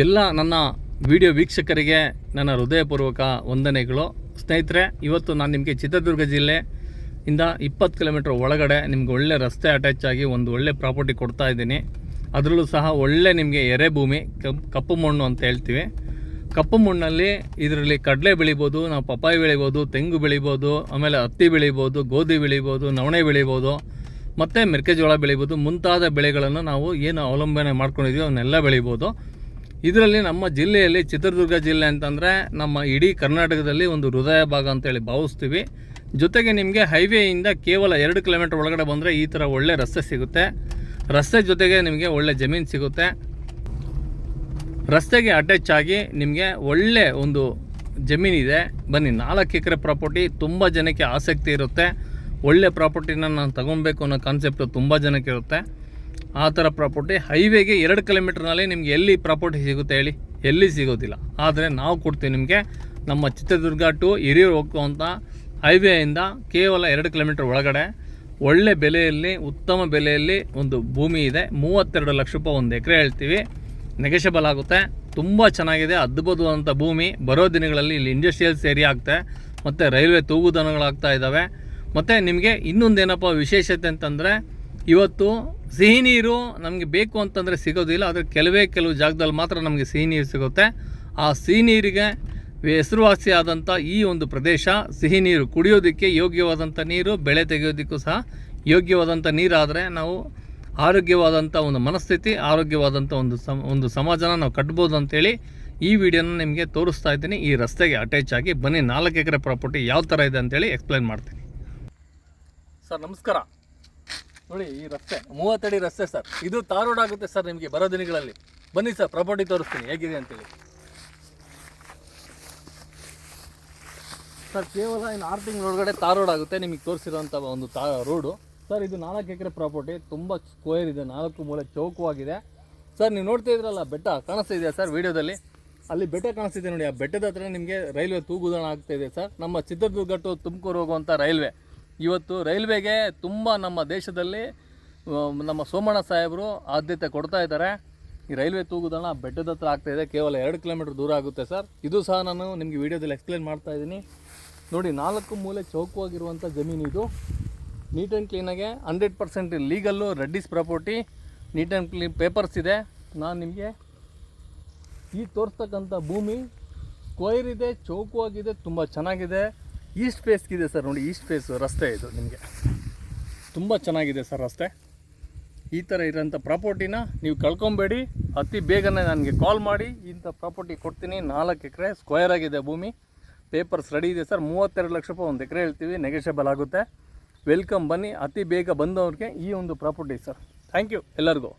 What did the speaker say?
ಎಲ್ಲ ನನ್ನ ವಿಡಿಯೋ ವೀಕ್ಷಕರಿಗೆ ನನ್ನ ಹೃದಯಪೂರ್ವಕ ವಂದನೆಗಳು. ಸ್ನೇಹಿತರೆ, ಇವತ್ತು ನಾನು ನಿಮಗೆ ಚಿತ್ರದುರ್ಗ ಜಿಲ್ಲೆ ಇಂದ ಇಪ್ಪತ್ತು ಕಿಲೋಮೀಟ್ರ್ ಒಳಗಡೆ ನಿಮ್ಗೆ ಒಳ್ಳೆ ರಸ್ತೆ ಅಟ್ಯಾಚ್ ಆಗಿ ಒಂದು ಒಳ್ಳೆ ಪ್ರಾಪರ್ಟಿ ಕೊಡ್ತಾ ಇದ್ದೀನಿ. ಅದರಲ್ಲೂ ಸಹ ಒಳ್ಳೆ ನಿಮಗೆ ಎರೆ ಭೂಮಿ ಕಪ್ಪು ಮಣ್ಣು ಅಂತ ಹೇಳ್ತೀವಿ. ಕಪ್ಪು ಮಣ್ಣಲ್ಲಿ ಇದರಲ್ಲಿ ಕಡಲೆ ಬೆಳಿಬೋದು, ನಾವು ಪಪ್ಪಾಯಿ ಬೆಳಿಬೋದು, ತೆಂಗು ಬೆಳಿಬೋದು, ಆಮೇಲೆ ಹತ್ತಿ ಬೆಳಿಬೋದು, ಗೋಧಿ ಬೆಳಿಬೋದು, ನವಣೆ ಬೆಳಿಬೋದು, ಮತ್ತು ಮೆಕ್ಕೆಜೋಳ ಬೆಳಿಬೋದು. ಮುಂತಾದ ಬೆಳೆಗಳನ್ನು ನಾವು ಏನು ಅವಲಂಬನೆ ಮಾಡ್ಕೊಂಡಿದ್ದೀವಿ ಅವನ್ನೆಲ್ಲ ಬೆಳಿಬೋದು. ಇದರಲ್ಲಿ ನಮ್ಮ ಜಿಲ್ಲೆಯಲ್ಲಿ ಚಿತ್ರದುರ್ಗ ಜಿಲ್ಲೆ ಅಂತಂದರೆ ನಮ್ಮ ಇಡೀ ಕರ್ನಾಟಕದಲ್ಲಿ ಒಂದು ಹೃದಯ ಭಾಗ ಅಂತೇಳಿ ಭಾವಿಸ್ತೀವಿ. ಜೊತೆಗೆ ನಿಮಗೆ ಹೈವೇಯಿಂದ ಕೇವಲ ಎರಡು ಕಿಲೋಮೀಟರ್ ಒಳಗಡೆ ಬಂದರೆ ಈ ಥರ ಒಳ್ಳೆ ರಸ್ತೆ ಸಿಗುತ್ತೆ. ರಸ್ತೆ ಜೊತೆಗೆ ನಿಮಗೆ ಒಳ್ಳೆ ಜಮೀನು ಸಿಗುತ್ತೆ. ರಸ್ತೆಗೆ ಅಟ್ಯಾಚ್ ಆಗಿ ನಿಮಗೆ ಒಳ್ಳೆ ಒಂದು ಜಮೀನಿದೆ ಬನ್ನಿ, ನಾಲ್ಕು ಎಕರೆ ಪ್ರಾಪರ್ಟಿ ತುಂಬ ಜನಕ್ಕೆ ಆಸಕ್ತಿ ಇರುತ್ತೆ. ಒಳ್ಳೆ ಪ್ರಾಪರ್ಟಿನ ನಾನು ತಗೊಬೇಕು ಅನ್ನೋ ಕಾನ್ಸೆಪ್ಟು ತುಂಬ ಜನಕ್ಕೆ ಇರುತ್ತೆ. ಆ ಥರ ಪ್ರಾಪರ್ಟಿ ಹೈವೇಗೆ ಎರಡು ಕಿಲೋಮೀಟ್ರ್ನಲ್ಲಿ ನಿಮಗೆ ಎಲ್ಲಿ ಪ್ರಾಪರ್ಟಿ ಸಿಗುತ್ತೆ ಹೇಳಿ? ಎಲ್ಲಿ ಸಿಗೋದಿಲ್ಲ. ಆದರೆ ನಾವು ಕೊಡ್ತೀವಿ ನಿಮಗೆ ನಮ್ಮ ಚಿತ್ರದುರ್ಗ ಟು ಹಿರಿಯೂರು ಹೋಗುವಂಥ ಹೈವೇಯಿಂದ ಕೇವಲ ಎರಡು ಕಿಲೋಮೀಟ್ರ್ ಒಳಗಡೆ. ಒಳ್ಳೆ ಬೆಲೆಯಲ್ಲಿ, ಉತ್ತಮ ಬೆಲೆಯಲ್ಲಿ ಒಂದು ಭೂಮಿ ಇದೆ. ಮೂವತ್ತೆರಡು ಲಕ್ಷ ರೂಪಾಯಿ ಒಂದು ಎಕರೆ ಹೇಳ್ತೀವಿ. ನೆಗೆಷಬಲ್ ಆಗುತ್ತೆ. ತುಂಬ ಚೆನ್ನಾಗಿದೆ ಅದ್ಭುತವಾದಂಥ ಭೂಮಿ. ಬರೋ ದಿನಗಳಲ್ಲಿ ಇಲ್ಲಿ ಇಂಡಸ್ಟ್ರಿಯಲ್ಸ್ ಏರಿಯಾ ಆಗುತ್ತೆ ಮತ್ತು ರೈಲ್ವೆ ತೂಗುದನಗಳಾಗ್ತಾ ಇದ್ದಾವೆ ಮತ್ತು ನಿಮಗೆ ಇನ್ನೊಂದೇನಪ್ಪ ವಿಶೇಷತೆ ಅಂತಂದರೆ ಇವತ್ತು ಸಿಹಿ ನೀರು ನಮಗೆ ಬೇಕು ಅಂತಂದರೆ ಸಿಗೋದಿಲ್ಲ, ಆದರೆ ಕೆಲವೇ ಕೆಲವು ಜಾಗದಲ್ಲಿ ಮಾತ್ರ ನಮಗೆ ಸಿಹಿ ನೀರು ಸಿಗುತ್ತೆ. ಆ ಸಿಹಿ ನೀರಿಗೆ ಹೆಸರುವಾಸಿಯಾದಂಥ ಈ ಒಂದು ಪ್ರದೇಶ, ಸಿಹಿ ನೀರು ಕುಡಿಯೋದಕ್ಕೆ ಯೋಗ್ಯವಾದಂಥ ನೀರು, ಬೆಳೆ ತೆಗೆಯೋದಕ್ಕೂ ಸಹ ಯೋಗ್ಯವಾದಂಥ ನೀರಾದರೆ ನಾವು ಆರೋಗ್ಯವಾದಂಥ ಒಂದು ಮನಸ್ಥಿತಿ ಆರೋಗ್ಯವಾದಂಥ ಒಂದು ಸಮ ಒಂದು ಸಮಾಜನ ನಾವು ಕಟ್ಬೋದು ಅಂತೇಳಿ ಈ ವಿಡಿಯೋನ ನಿಮಗೆ ತೋರಿಸ್ತಾ ಇದ್ದೀನಿ. ಈ ರಸ್ತೆಗೆ ಅಟ್ಯಾಚ್ ಆಗಿ ಬನ್ನಿ. ನಾಲ್ಕು ಎಕರೆ ಪ್ರಾಪರ್ಟಿ ಯಾವ ಥರ ಇದೆ ಅಂತೇಳಿ ಎಕ್ಸ್ಪ್ಲೈನ್ ಮಾಡ್ತೀನಿ. ಸರ್, ನಮಸ್ಕಾರ. ನೋಡಿ, ಈ ರಸ್ತೆ, ಮೂವತ್ತಡಿ ರಸ್ತೆ ಸರ್. ಇದು ತಾರ್ ರೋಡ್ ಆಗುತ್ತೆ ಸರ್ ನಿಮಗೆ ಬರೋ ದಿನಗಳಲ್ಲಿ. ಬನ್ನಿ ಸರ್ ಪ್ರಾಪರ್ಟಿ ತೋರಿಸ್ತೀನಿ, ಹೇಗಿದೆ ಅಂತೇಳಿ. ಸರ್, ಕೇವಲ ಇನ್ನು ಆರು ತಿಂಗಳ ಒಳಗಡೆ ತಾರ್ ಆಗುತ್ತೆ, ನಿಮಗೆ ತೋರಿಸಿರೋಂಥ ಒಂದು ತಾ ರೋಡು. ಸರ್, ಇದು ನಾಲ್ಕು ಎಕರೆ ಪ್ರಾಪರ್ಟಿ ತುಂಬ ಸ್ಕ್ವೇರ್ ಇದೆ, ನಾಲ್ಕು ಮೂಲೆ ಚೌಕವಾಗಿದೆ. ಸರ್, ನೀವು ನೋಡ್ತಾ ಇದ್ರಲ್ಲ, ಬೆಟ್ಟ ಕಾಣಿಸ್ತಾ ಇದೆಯಾ ಸರ್ ವಿಡಿಯೋದಲ್ಲಿ? ಅಲ್ಲಿ ಬೆಟ್ಟ ಕಾಣಿಸ್ತಿದೆ ನೋಡಿ, ಆ ಬೆಟ್ಟದ ಹತ್ರ ನಿಮಗೆ ರೈಲ್ವೆ ತೂಗುದಾಣ ಆಗ್ತಾ ಇದೆ ಸರ್. ನಮ್ಮ ಚಿತ್ರದುರ್ಗ ಟು ತುಮಕೂರು ಹೋಗುವಂಥ ರೈಲ್ವೆ. ಇವತ್ತು ರೈಲ್ವೆಗೆ ತುಂಬ ನಮ್ಮ ದೇಶದಲ್ಲಿ ನಮ್ಮ ಸೋಮಣ್ಣ ಸಾಹೇಬರು ಆದ್ಯತೆ ಕೊಡ್ತಾ ಇದ್ದಾರೆ. ಈ ರೈಲ್ವೆ ತೂಗುದಾಣ ಬೆಟ್ಟದ ಹತ್ರ ಇದೆ. ಕೇವಲ ಎರಡು ಕಿಲೋಮೀಟರ್ ದೂರ ಆಗುತ್ತೆ ಸರ್. ಇದು ಸಹ ನಾನು ನಿಮಗೆ ವಿಡಿಯೋದಲ್ಲಿ ಎಕ್ಸ್ಪ್ಲೇನ್ ಮಾಡ್ತಾ ಇದ್ದೀನಿ. ನೋಡಿ, ನಾಲ್ಕು ಮೂಲೆ ಚೌಕವಾಗಿರುವಂಥ ಜಮೀನು ಇದು. Neat and ಕ್ಲೀನಾಗೆ hundred percent legal Reddy's property neat and clean papers ಇದೆ. ನಾನು ನಿಮಗೆ ಈ ತೋರಿಸ್ತಕ್ಕಂಥ ಭೂಮಿ ಸ್ಕ್ವೈರ್ ಇದೆ, ಚೌಕವಾಗಿದೆ, ತುಂಬ ಚೆನ್ನಾಗಿದೆ. ಈಸ್ಟ್ ಫೇಸ್ಗಿದೆ ಸರ್ ನೋಡಿ ಈಸ್ಟ್ ಫೇಸ್ ರಸ್ತೆ ಇದು ನಿಮಗೆ. ತುಂಬ ಚೆನ್ನಾಗಿದೆ ಸರ್ ರಸ್ತೆ. ಈ ಥರ ಇರೋಂಥ ಪ್ರಾಪರ್ಟಿನ ನೀವು ಕಳ್ಕೊಬೇಡಿ, ಅತಿ ಬೇಗನೆ ನನಗೆ ಕಾಲ್ ಮಾಡಿ, ಇಂಥ ಪ್ರಾಪರ್ಟಿ ಕೊಡ್ತೀನಿ. ನಾಲ್ಕು ಎಕರೆ ಸ್ಕ್ವೇರ್ ಆಗಿದೆ ಭೂಮಿ. ಪೇಪರ್ಸ್ ರೆಡಿ ಇದೆ ಸರ್. ಮೂವತ್ತೆರಡು ಲಕ್ಷ ರೂಪಾಯಿ ಒಂದು ಎಕರೆ ಹೇಳ್ತೀವಿ ನೆಗೆಷಬಲ್ ಆಗುತ್ತೆ. ವೆಲ್ಕಮ್ ಬನ್ನಿ. ಅತಿ ಬೇಗ ಬಂದವ್ರಿಗೆ ಈ ಒಂದು ಪ್ರಾಪರ್ಟಿ ಸರ್. ಥ್ಯಾಂಕ್ ಯು ಎಲ್ಲರಿಗೂ.